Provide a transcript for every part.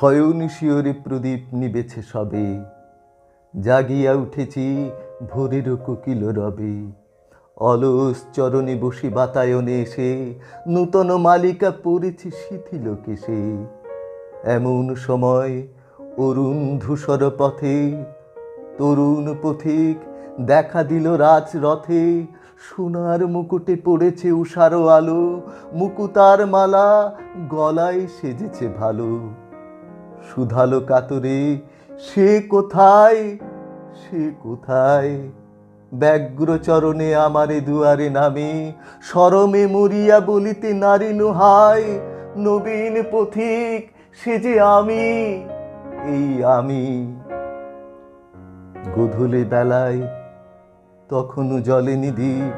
শয়ন শিওরে প্রদীপ নিবেছে সবে। জাগিয়া উঠেছি ভোরের কোকিল রবে। অলস চরণে বসি বাতায়নে এসে নূতন মালিকা পড়েছে শিথিল কেশে এমন সময় অরুণ ধূসর পথে তরুণ পথিক দেখা দিল রাজ রথে সোনার মুকুটে পড়েছে উষারো আলো, মুকুতার মালা, গলায় সেজেছে ভালো। সুধালো কাতরে, সে কোথায়? সে কোথায়? ব্যগ্র চরণে আমারে দুয়ারে নামে, সরমে মরিয়া বলিতে নারী নোহায়, নবীন পথিক সে যে আমি, এই আমি। গধূলি বেলায় তখনও জলেনি দ্বীপ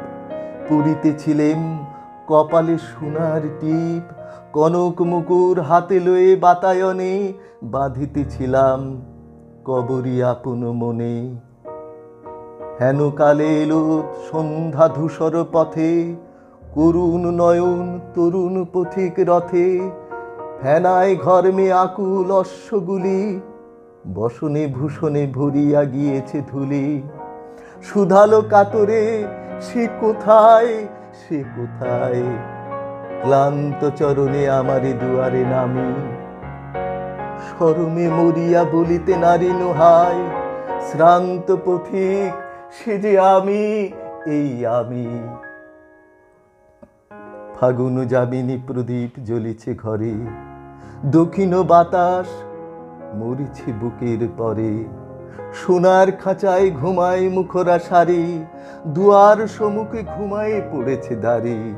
পুরিতেছিলেম কপালে সোনার টিপ কনক মুকুর হাতে লয়ে বাতায়নে বাঁধিতেছিলাম কবরি আপন মনে। হেন কালে এলো সন্ধ্যা ধূসর পথে, করুণ নয়ন তরুণ পথিক রথে। ফেনায় ঘরমে আকুল অশ্বগুলি, বসনে ভূষণে ভরিয়া গিয়েছে ধুলি। সুধালো কাতরে সে কোথায় সে কোথায় ক্লান্ত চরণে আমারে দুয়ারে নামি। সরমে মরিয়া বলিতে নারী নোহায়, শ্রান্ত পথিক সে যে আমি, এই আমি। ফাগুন যামিনী প্রদীপ জ্বলিছে ঘরে, দক্ষিণ বাতাস মরিছে বুকের পরে। সোনার খাঁচায় ঘুমায় মুখরা সারি দুয়ার সমুখে ঘুমায় পড়েছে দাড়ি।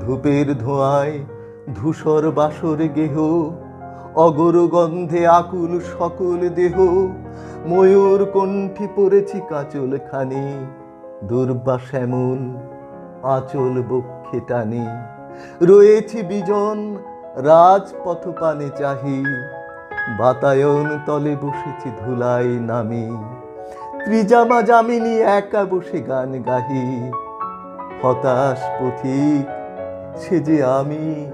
ধূপের ধোঁয়ায় ধূসর বাসর গেহ, অগর গন্ধে আকুল সকল দেহ, ময়ূর কণ্ঠে পড়েছি কাচল খানি দুর্বা শ্যামল আচল বক্ষে টানি। রয়েছি বিজন রাজপথ পানে চাহি, বাতায়ন তলে বসেছি ধুলাই নামি। ত্রিজামা জামিনী একা বসে গান গাহি, হতাশ পথিক সে যে আমি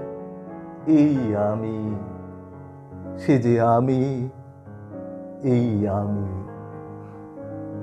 এই আমি সে যে আমি এই আমি।